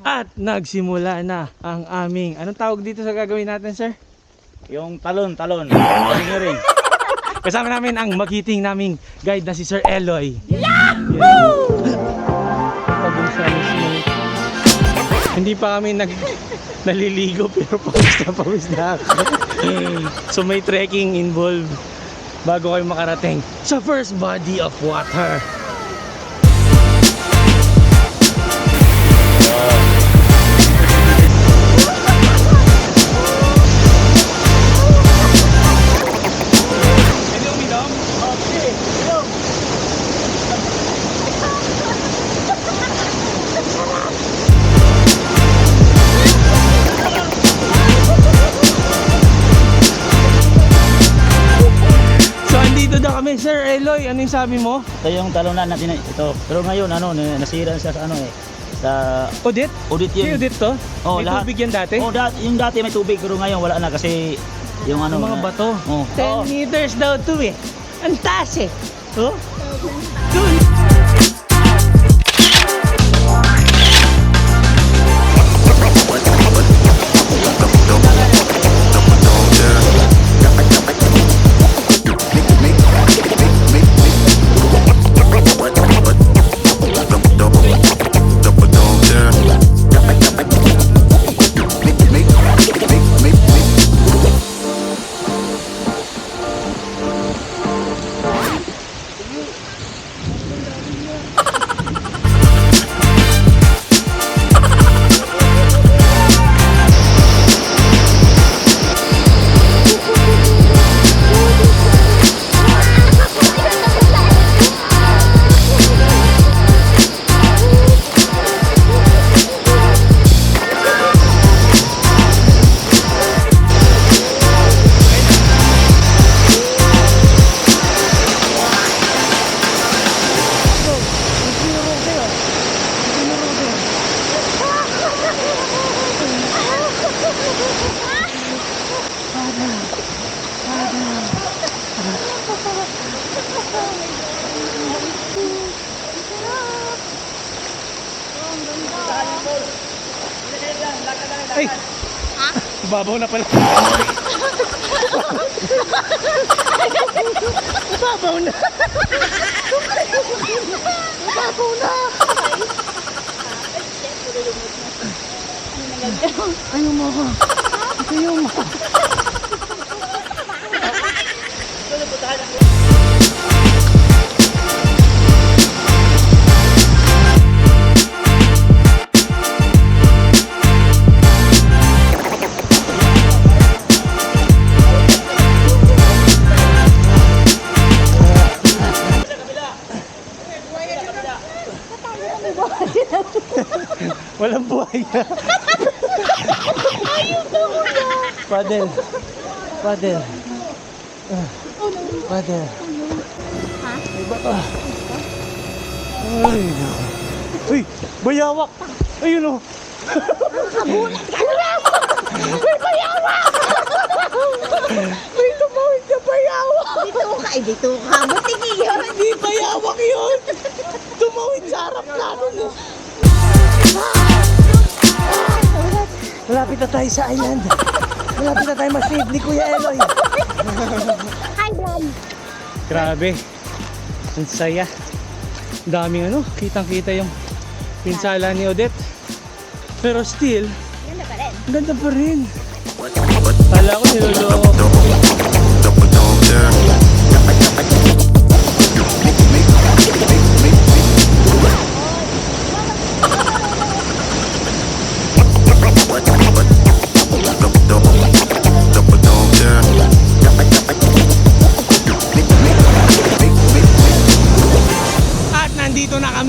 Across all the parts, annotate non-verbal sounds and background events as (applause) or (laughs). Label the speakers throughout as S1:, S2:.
S1: At nagsimula na ang aming, anong tawag dito sa gagawin natin sir?
S2: Yung talon, talon. Ring.
S1: Kasama namin ang magiting naming guide na si Sir Eloy. Yahoo! Hindi pa kami nag naliligo pero pawis na pawis na ako. so may trekking involved bago kayo makarating sa first body of water. Kami Sir Eloy, ano yung sabi mo?
S2: Ito yung talunan natin ito. Pero ngayon ano, nasira siya sa ano eh. Sa audit
S1: Si
S2: yun.
S1: Odit to?
S2: Oh,
S1: may
S2: lahat.
S1: tubig yan dati?
S2: Oh, dati, yung dati may tubig pero ngayon wala na kasi yung ano.
S1: Yung mga bato.
S2: Oh.
S1: 10 meters daw to eh. Ang taas eh. Oh? Dun. Ay! Babaw na pala. Babaw na. Babaw na. Ayaw mo ako. Ayaw mo. Walang buhaya. Paddle. Paddle. Paddle. May bato. Ay, naku. Uy, bayawak. Ayun oh. o. May tumawid na bayawak.
S3: Dito ka, eh, dito ka. Buti yun.
S1: Hindi bayawak yun. Tumawid sa harap namin. Na tayo sa island. Malapit na tayo ma-save ni Kuya Eloy.
S3: Hi, vlog.
S1: Grabe. Ang saya. Ang Daming ano, kitang-kita yung pinsala ni Odette. Pero still,
S3: Ganda pa rin.
S1: ang ganda pa rin. Kala ko niloloko. At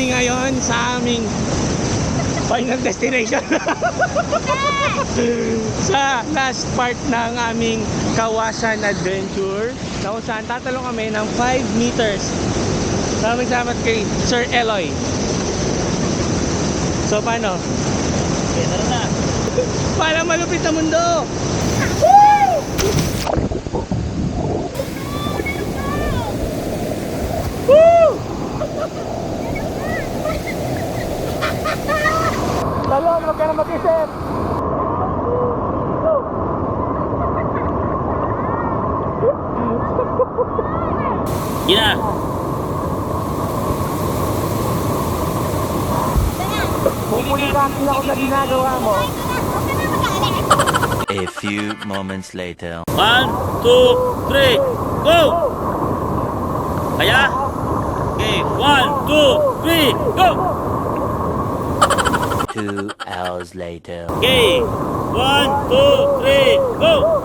S1: kami ngayon sa aming final destination. sa last part ng aming Kawasan Adventure na kung saan tatalong kami ng 5 meters. Maraming salamat kay Sir Eloy. So paano?
S2: Okay, tara na.
S1: Para malupit na mundo! Woo! Talon, huwag ka na mag-isip.
S2: Gina!
S1: Pupulikatin ako sa ginagawa mo.
S4: A few moments later.
S2: One, two, three, go! Kaya? Okay, one, two, three, go!
S4: Two hours later.
S2: Okay, one, two, three, go!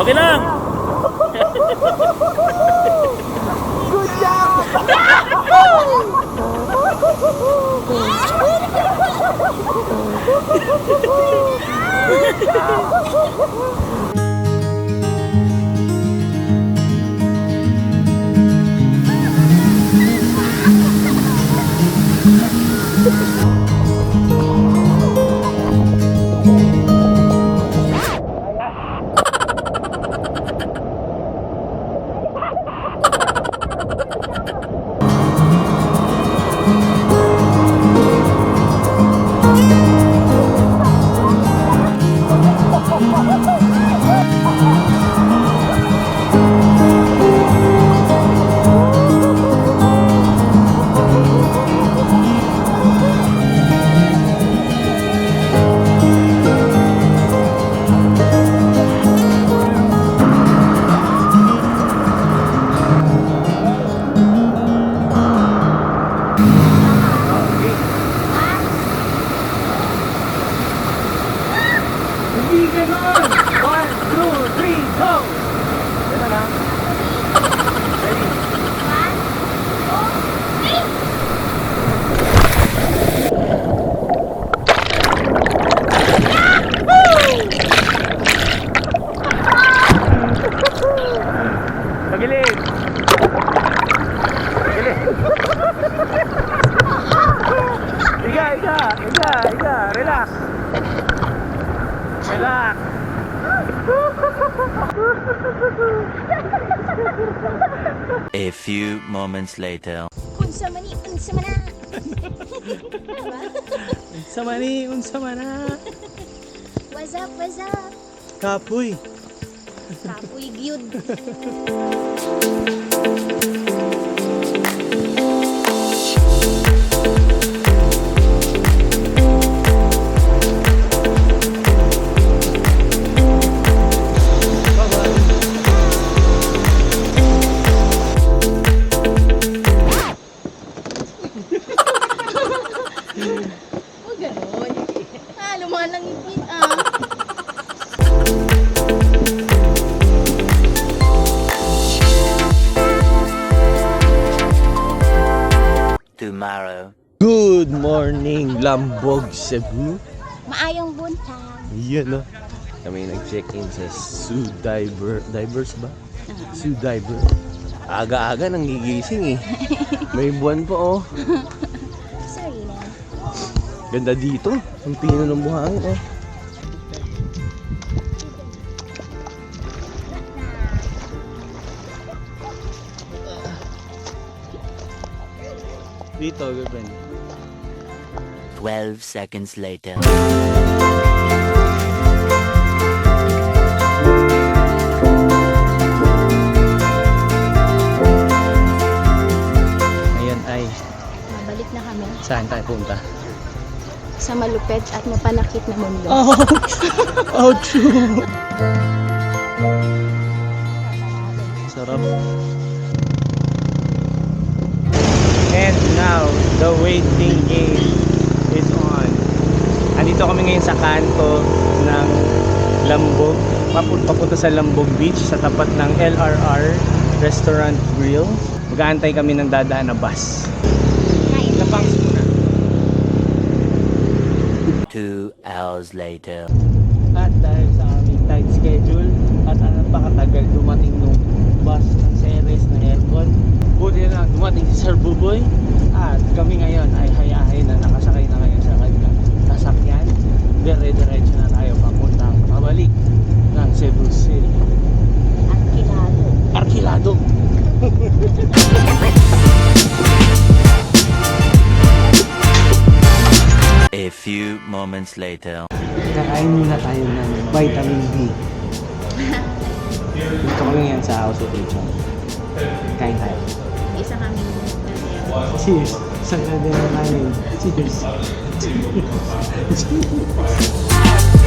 S2: Okay lang!
S1: Hindi (laughs) (laughs) Relax!
S4: A few moments later.
S3: Unsa man ni, unsa man na.
S1: Unsa man ni, unsa man na.
S3: What's up, what's up?
S1: Kapoy.
S3: Kapoy gyud.
S4: Tomorrow.
S1: Good morning, Lambog, Cebu.
S3: Maayong buntag.
S1: Yan no. Kami nag-check-in sa Zoo Diver. Divers ba? Zoo Diver. Aga-aga nang gigising eh. (laughs) May buwan pa oh.
S3: Sorry na.
S1: Ganda dito. Ang pino ng buhangin oh. Dito, girlfriend.
S4: 12 seconds later.
S1: Ngayon ay
S3: Mabalik na kami
S1: saan tayo punta?
S3: sa malupet at mapanakit na mundo.
S1: Oh, (laughs) oh true. Sarap. And now, the waiting game is on. Andito kami ngayon sa kanto ng Lambog. Papun- Papunta sa Lambog Beach sa tapat ng LRR Restaurant Grill. Mag-aantay kami ng dadaan na bus. Napangs muna.
S4: Two hours later.
S1: At dahil sa aming tight schedule at ang napakatagal dumating nung bus ng Ceres na aircon, buti na lang dumating si Sir Buboy at kami ngayon ay hayahay na nakasakay na ngayon sa kanyang sasakyan. Dire-diretso na tayo papuntang pabalik ng Cebu City. Arkilado. Arkilado.
S4: A few moments later.
S1: Kakain muna tayo ng vitamin B. (laughs) Dito kami ngayon sa house of Richard. Kain tayo. Cheers! Sa kanila namin. Cheers! (laughs)